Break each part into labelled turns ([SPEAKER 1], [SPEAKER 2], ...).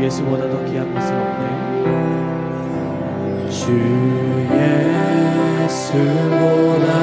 [SPEAKER 1] 예수보다 더 귀한 것은 없네
[SPEAKER 2] 주 예수보다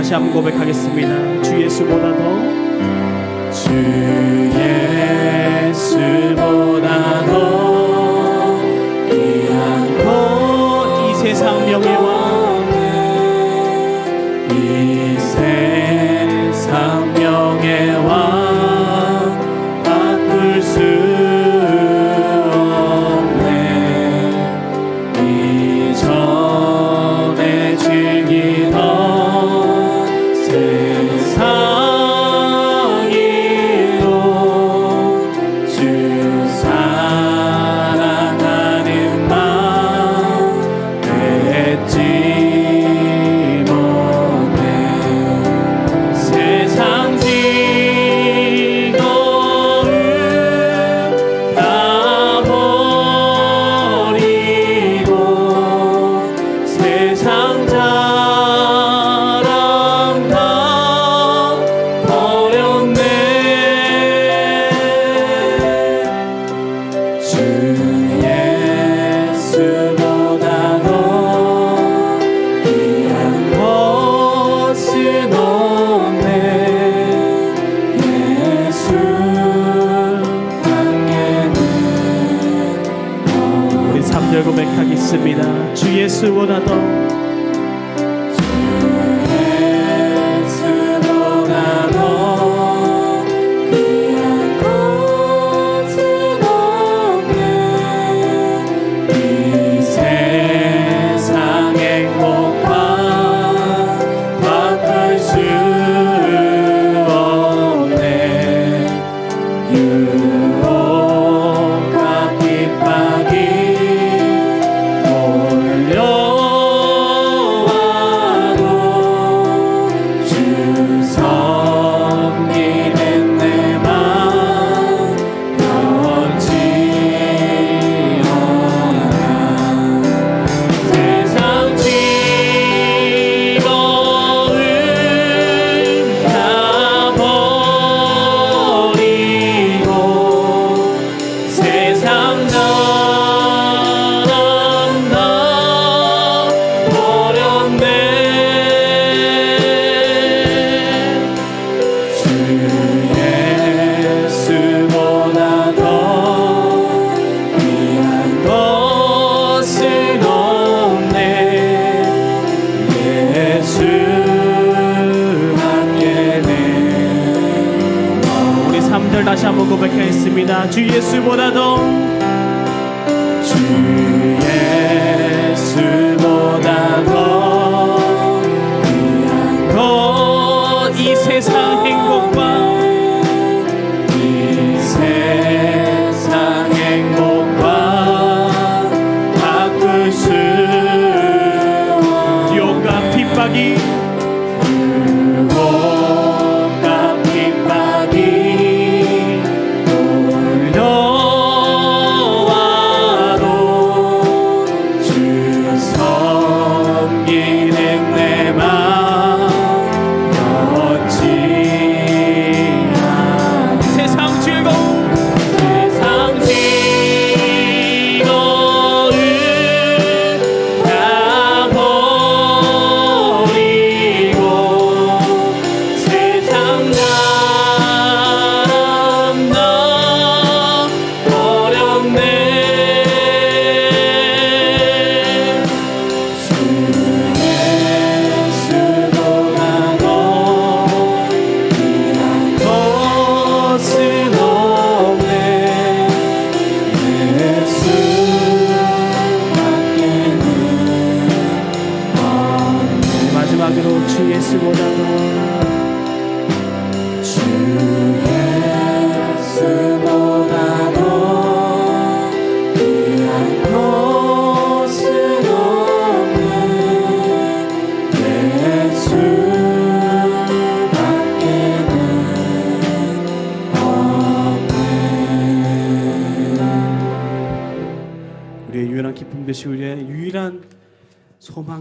[SPEAKER 1] 다시 한번 고백하겠습니다. 주 예수보다 더
[SPEAKER 2] 주예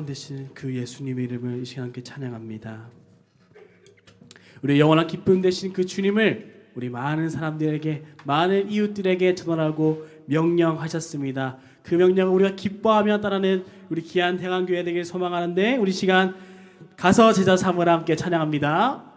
[SPEAKER 1] 되시는 그 예수님의 이름을 이 시간 함께 찬양합니다. 우리의 영원한 기쁨 되신 그 주님을 우리 많은 사람들에게 많은 이웃들에게 전하라고 명령하셨습니다. 그 명령을 우리가 기뻐하며 따르는 우리 귀한 대강교회 되길 소망하는데 우리 시간 가서 제자 삼으라 함께 찬양합니다.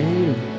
[SPEAKER 1] dinheiro.